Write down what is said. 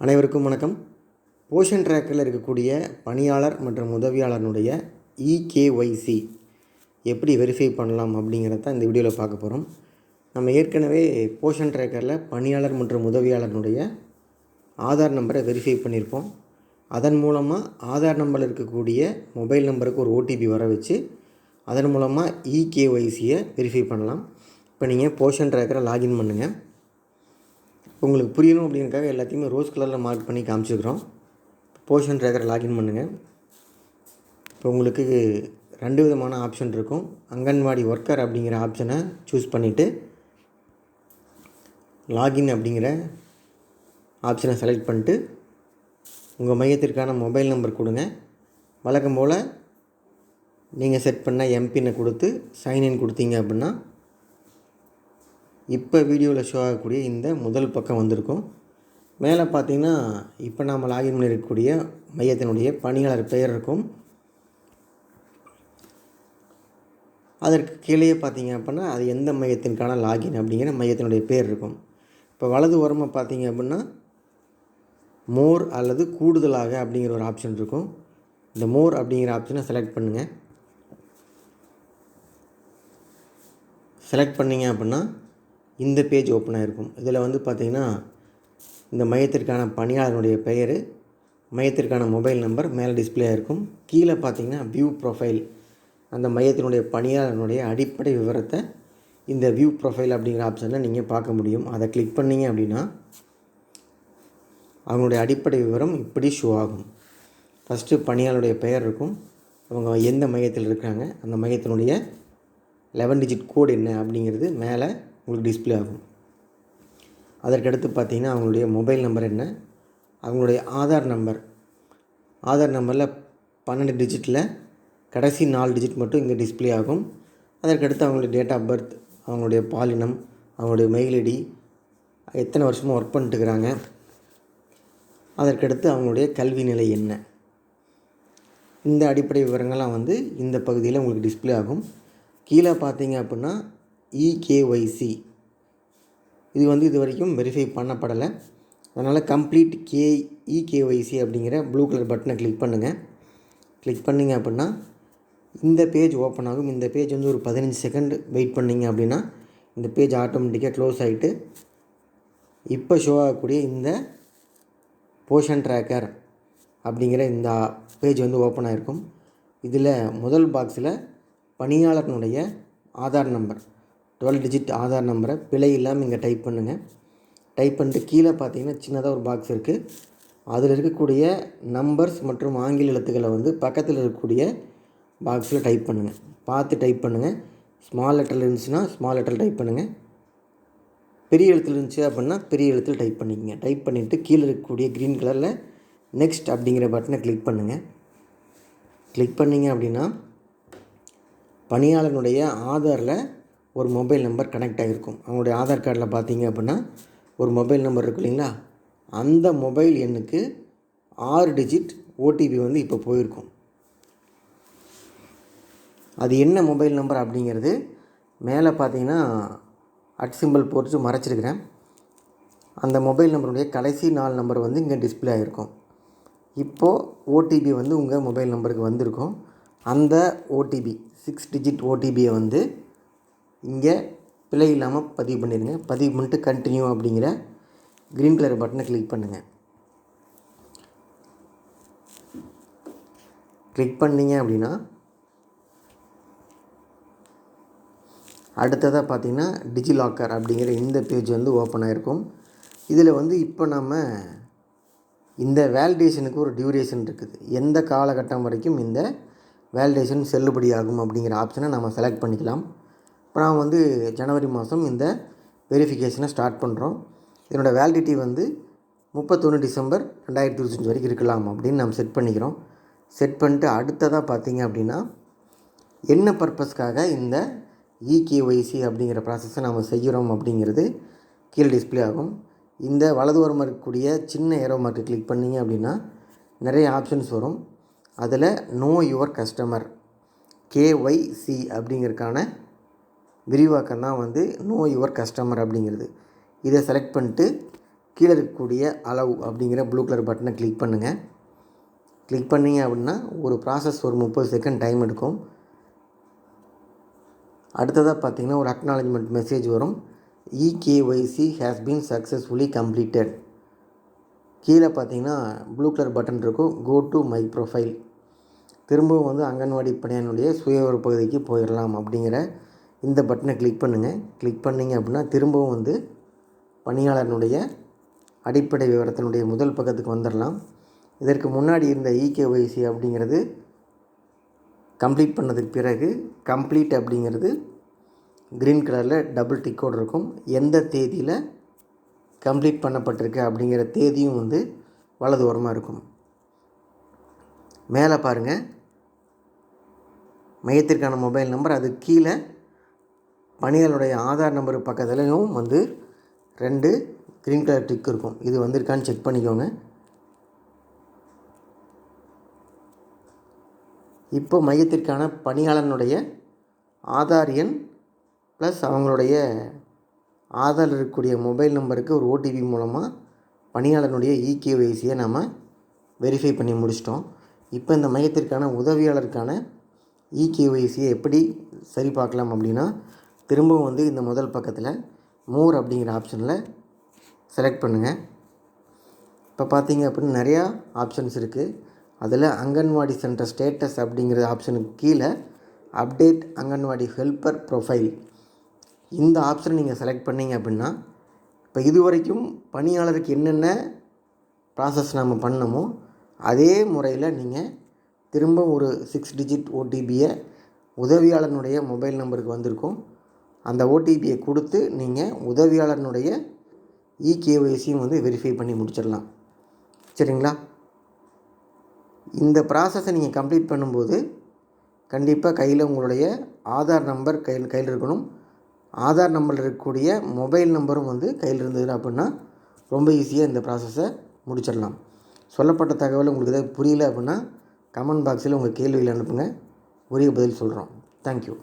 அனைவருக்கும் வணக்கம். போஷன் ட்ராக்கரில் இருக்கக்கூடிய பணியாளர் மற்றும் உதவியாளர்னுடைய இகேஒய்சி எப்படி வெரிஃபை பண்ணலாம் அப்படிங்கிறத தான் இந்த வீடியோவில் பார்க்க போகிறோம் நம்ம ஏற்கனவே போஷன் ட்ராக்கரில் பணியாளர் மற்றும் உதவியாளர்னுடைய ஆதார் நம்பரை வெரிஃபை பண்ணியிருப்போம். அதன் மூலமாக ஆதார் நம்பரில் இருக்கக்கூடிய மொபைல் நம்பருக்கு ஒரு ஓடிபி வர வச்சு அதன் மூலமாக இகேஒய்சியை வெரிஃபை பண்ணலாம். இப்போ நீங்கள் போஷன் ட்ராக்கரை லாகின் பண்ணுங்கள் உங்களுக்கு புரியணும் அப்படிங்கிறக்காக எல்லாத்தையுமே ரோஸ் கலரில் மார்க் பண்ணி காமிச்சிக்கிறோம் போர்ஷன் ட்ராக்கரை லாகின் பண்ணுங்கள் இப்போ உங்களுக்கு ரெண்டு விதமான ஆப்ஷன் இருக்கும். அங்கன்வாடி ஒர்க்கர் அப்படிங்கிற ஆப்ஷனை சூஸ் பண்ணிவிட்டு லாகின் அப்படிங்கிற ஆப்ஷனை செலக்ட் பண்ணிட்டு உங்கள் மையத்திற்கான மொபைல் நம்பர் கொடுங்க. வழக்கம் போல் நீங்கள் செட் பண்ண எம்பின்னை கொடுத்து சைன்இன் கொடுத்தீங்க அப்படின்னா இப்போ வீடியோவில் ஷோ ஆகக்கூடிய இந்த முதல் பக்கம் வந்திருக்கும். மேலே பார்த்தீங்கன்னா இப்போ நாம் லாகின் பண்ணியிருக்கக்கூடிய மையத்தினுடைய பணியாளர் பெயர் இருக்கும். அதற்கு கீழே பார்த்தீங்க அப்படின்னா அது எந்த மையத்திற்கான லாகின் அப்படிங்கிற மையத்தினுடைய பேர் இருக்கும். இப்போ வலது ஓரமாக பார்த்தீங்க அப்படின்னா மோர் அல்லது கூடுதலாக அப்படிங்கிற ஒரு ஆப்ஷன் இருக்கும். இந்த மோர் அப்படிங்கிற ஆப்ஷனை செலக்ட் பண்ணுங்கள் செலக்ட் பண்ணிங்க அப்படின்னா இந்த பேஜ் ஓப்பன் ஆகிருக்கும் இதில் வந்து பார்த்திங்கன்னா இந்த மையத்திற்கான பணியாளருடைய பெயர் மையத்திற்கான மொபைல் நம்பர் மேலே டிஸ்பிளே ஆகிருக்கும் கீழே பார்த்தீங்கன்னா வியூ ப்ரொஃபைல் அந்த மையத்தினுடைய பணியாளருடைய அடிப்படை விவரத்தை இந்த வியூ ப்ரொஃபைல் அப்படிங்கிற ஆப்ஷனில் நீங்கள் பார்க்க முடியும். அதை கிளிக் பண்ணிங்க அப்படின்னா அவங்களுடைய அடிப்படை விவரம் இப்படி ஷோ ஆகும். ஃபஸ்ட்டு பணியாளருடைய பெயர் இருக்கும். அவங்க எந்த மையத்தில் இருக்காங்க அந்த மையத்தினுடைய லெவன் டிஜிட் கோடு என்ன அப்படிங்கிறது மேலே உங்களுக்கு டிஸ்பிளே ஆகும். அதற்கடுத்து பார்த்தீங்கன்னா அவங்களுடைய மொபைல் நம்பர் என்ன? அவங்களுடைய ஆதார் நம்பர் ஆதார் நம்பரில் பன்னெண்டு டிஜிட்டில் கடைசி நாலு டிஜிட் மட்டும் இங்கே டிஸ்பிளே ஆகும். அதற்கடுத்து அவங்களுடைய டேட் ஆஃப் பர்த் அவங்களுடைய பாலினம் அவங்களுடைய மெயில் ஐடி எத்தனை வருஷமாக ஒர்க் பண்ணிட்டுருக்கிறாங்க அதற்கடுத்து அவங்களுடைய கல்வி நிலை என்ன? இந்த அடிப்படை விவரங்கள்லாம் வந்து இந்த பகுதியில் உங்களுக்கு டிஸ்பிளே ஆகும். கீழே பார்த்தீங்க அப்படின்னா இகேஒய்சி இது வந்து இது வரைக்கும் வெரிஃபை பண்ணப்படலை. அதனால் கம்ப்ளீட் கே இகேஒய்சி அப்படிங்கிற ப்ளூ கலர் பட்டனை கிளிக் பண்ணுங்கள் கிளிக் பண்ணிங்க அப்படின்னா இந்த பேஜ் ஓப்பன் ஆகும். இந்த பேஜ் வந்து ஒரு பதினஞ்சு செகண்ட் வெயிட் பண்ணிங்க அப்படின்னா இந்த பேஜ் ஆட்டோமேட்டிக்காக க்ளோஸ் ஆகிட்டு இப்போ ஷோ ஆகக்கூடிய இந்த போஷன் ட்ராக்கர் அப்படிங்கிற இந்த பேஜ் வந்து ஓப்பன் ஆகிருக்கும் இதில் முதல் பாக்ஸில் பணியாளர்னுடைய Aadhaar number twelve digit Aadhaar நம்பரை பிழை இல்லாமல் இங்கே டைப் பண்ணுங்கள் டைப் பண்ணிட்டு கீழே பார்த்தீங்கன்னா சின்னதாக ஒரு பாக்ஸ் இருக்குது அதில் இருக்கக்கூடிய நம்பர்ஸ் மற்றும் ஆங்கில எழுத்துக்களை வந்து பக்கத்தில் இருக்கக்கூடிய பாக்ஸில் டைப் பண்ணுங்கள் பார்த்து டைப் பண்ணுங்கள் ஸ்மால் லெட்டரில் இருந்துச்சுன்னா ஸ்மால் லெட்டரில் டைப் பண்ணுங்கள் பெரிய எழுத்தில் இருந்துச்சு அப்படின்னா பெரிய எழுத்தில் டைப் பண்ணிக்கங்க. டைப் பண்ணிவிட்டு கீழே இருக்கக்கூடிய க்ரீன் கலரில் நெக்ஸ்ட் அப்படிங்கிற பட்டனை கிளிக் பண்ணுங்கள் கிளிக் பண்ணிங்க அப்படின்னா பணியாளனுடைய ஆதாரில் ஒரு மொபைல் நம்பர் கனெக்ட் ஆகிருக்கும் அவங்களுடைய ஆதார் கார்டில் பார்த்தீங்க அப்படின்னா ஒரு மொபைல் நம்பர் இருக்கு இல்லைங்களா? அந்த மொபைல் எண்ணுக்கு ஆறு டிஜிட் ஓடிபி வந்து இப்போ போயிருக்கும். அது என்ன மொபைல் நம்பர் அப்படிங்கிறது மேலே பார்த்தீங்கன்னா அட் சிம்பிள் போட்டு மறைச்சிருக்கிறேன். அந்த மொபைல் நம்பருடைய கடைசி நாலு நம்பர் வந்து இங்கே டிஸ்பிளே ஆகிருக்கும் இப்போது ஓடிபி வந்து உங்கள் மொபைல் நம்பருக்கு வந்திருக்கும். அந்த ஓடிபி சிக்ஸ் டிஜிட் ஓடிபியை வந்து இங்கே பிழை இல்லாமல் பதிவு பண்ணிடுங்க. பதிவு பண்ணிட்டு கண்டினியூ அப்படிங்கிற க்ரீன் கலர் பட்டனை கிளிக் பண்ணுங்கள் கிளிக் பண்ணிங்க அப்படின்னா அடுத்ததாக பார்த்தீங்கன்னா டிஜிலாக்கர் அப்படிங்கிற இந்த பேஜ் வந்து ஓப்பன் ஆகிருக்கும் இதில் வந்து இப்போ நம்ம இந்த வேலிடேஷனுக்கு ஒரு டியூரேஷன் இருக்குது. எந்த காலகட்டம் வரைக்கும் இந்த வேலிடேஷன் செல்லுபடியாகும் அப்படிங்கிற ஆப்ஷனை நம்ம செலக்ட் பண்ணிக்கலாம். இப்போ நான் வந்து ஜனவரி மாதம் இந்த வெரிஃபிகேஷனை ஸ்டார்ட் பண்ணுறோம் இதனோட வேலிடிட்டி வந்து முப்பத்தொன்று டிசம்பர் ரெண்டாயிரத்தி இருபத்தஞ்சி வரைக்கும் இருக்கலாம் அப்படின்னு நம்ம செட் பண்ணிக்கிறோம். செட் பண்ணிட்டு அடுத்ததாக பார்த்தீங்க அப்படின்னா என்ன பர்பஸ்க்காக இந்த இகேஒய்சி அப்படிங்கிற ப்ராசஸை நம்ம செய்கிறோம் அப்படிங்கிறது கீழே டிஸ்பிளே ஆகும். இந்த வலது ஓரமாக இருக்கக்கூடிய சின்ன ஏரோ மார்க்கு கிளிக் பண்ணிங்க அப்படின்னா நிறைய ஆப்ஷன்ஸ் வரும். அதில் நோ யுவர் கஸ்டமர் கேஒய்சி அப்படிங்கிறதுக்கான விரிவாக்கம் தான் வந்து நோ யுவர் கஸ்டமர் அப்படிங்கிறது. இதை செலக்ட் பண்ணிட்டு கீழே இருக்கக்கூடிய அளவு அப்படிங்கிற ப்ளூ கலர் பட்டனை கிளிக் பண்ணுங்கள் கிளிக் பண்ணீங்க அப்படின்னா ஒரு ப்ராசஸ் ஒரு முப்பது செகண்ட் டைம் எடுக்கும். அடுத்ததாக பார்த்தீங்கன்னா ஒரு அக்னாலஜ்மெண்ட் மெசேஜ் வரும். EKYC has been successfully completed கீழே பார்த்தீங்கன்னா ப்ளூ கலர் பட்டன் இருக்கும். கோ டு மை ப்ரொஃபைல் திரும்பவும் வந்து அங்கன்வாடி பணியாளனுடைய சுய ஒரு பகுதிக்கு போயிடலாம் அப்படிங்கிற இந்த பட்டனை கிளிக் பண்ணுங்கள் கிளிக் பண்ணிங்க அப்படின்னா திரும்பவும் வந்து பணியாளர்னுடைய அடிப்படை விவரத்தினுடைய முதல் பக்கத்துக்கு வந்துடலாம் இதற்கு முன்னாடி இருந்த இகேஒய்சி அப்படிங்கிறது கம்ப்ளீட் பண்ணதுக்கு பிறகு கம்ப்ளீட் அப்படிங்கிறது க்ரீன் கலரில் டபுள் டிக்கோடு இருக்கும். எந்த தேதியில் கம்ப்ளீட் பண்ணப்பட்டிருக்கு அப்படிங்கிற தேதியும் வந்து வலது ஓரமாக இருக்கும். மேலே பாருங்கள் மையத்திற்கான மொபைல் நம்பர் அது கீழே பணியாளருடைய ஆதார் நம்பர் பக்கத்துலையும் வந்து ரெண்டு க்ரீன் கலர் டிக் இருக்கும். இது வந்திருக்கான்னு செக் பண்ணிக்கோங்க. இப்போ மையத்திற்கான பணியாளனுடைய ஆதார் எண் ப்ளஸ் அவங்களுடைய ஆதார் இருக்கக்கூடிய மொபைல் நம்பருக்கு ஒரு ஓடிபி மூலமாக பணியாளனுடைய இகேஒய்சியை நம்ம வெரிஃபை பண்ணி முடிச்சிட்டோம். இப்போ இந்த மையத்திற்கான உதவியாளருக்கான இகேஒய்சியை எப்படி சரி பார்க்கலாம் அப்படின்னா திரும்பவும் வந்து இந்த முதல் பக்கத்தில் மோர் அப்படிங்கிற ஆப்ஷனில் செலக்ட் பண்ணுங்கள் இப்போ பார்த்தீங்க அப்படின்னு நிறையா ஆப்ஷன்ஸ் இருக்குது அதில் அங்கன்வாடி சென்டர் ஸ்டேட்டஸ் அப்படிங்கிற ஆப்ஷனுக்கு கீழே அப்டேட் அங்கன்வாடி ஹெல்ப்பர் ப்ரொஃபைல் இந்த ஆப்ஷனை நீங்கள் செலக்ட் பண்ணீங்க அப்படின்னா இப்போ இது வரைக்கும் பணியாளருக்கு என்னென்ன ப்ராசஸ் நம்ம பண்ணமோ அதே முறையில் நீங்கள் திரும்ப ஒரு சிக்ஸ் டிஜிட் ஓடிபியை உதவியாளனுடைய மொபைல் நம்பருக்கு வந்திருக்கும். அந்த ஓடிபியை கொடுத்து நீங்கள் உதவியாளனுடைய இகேஒய்சியும் வந்து வெரிஃபை பண்ணி முடிச்சிடலாம். சரிங்களா? இந்த ப்ராசஸை நீங்கள் கம்ப்ளீட் பண்ணும்போது கண்டிப்பாக கையில் உங்களுடைய ஆதார் நம்பர் கையில் கையில் இருக்கணும். ஆதார் நம்பரில் இருக்கக்கூடிய மொபைல் நம்பரும் வந்து கையில் இருந்தது அப்படின்னா ரொம்ப ஈஸியாக இந்த ப்ராசஸை முடிச்சிடலாம். சொல்லப்பட்ட தகவல் உங்களுக்கு எதாவது புரியல அப்படின்னா கமெண்ட் பாக்ஸில் உங்கள் கேள்வியில் அனுப்புங்க. உரிய பதில் சொல்கிறோம் தேங்க்யூ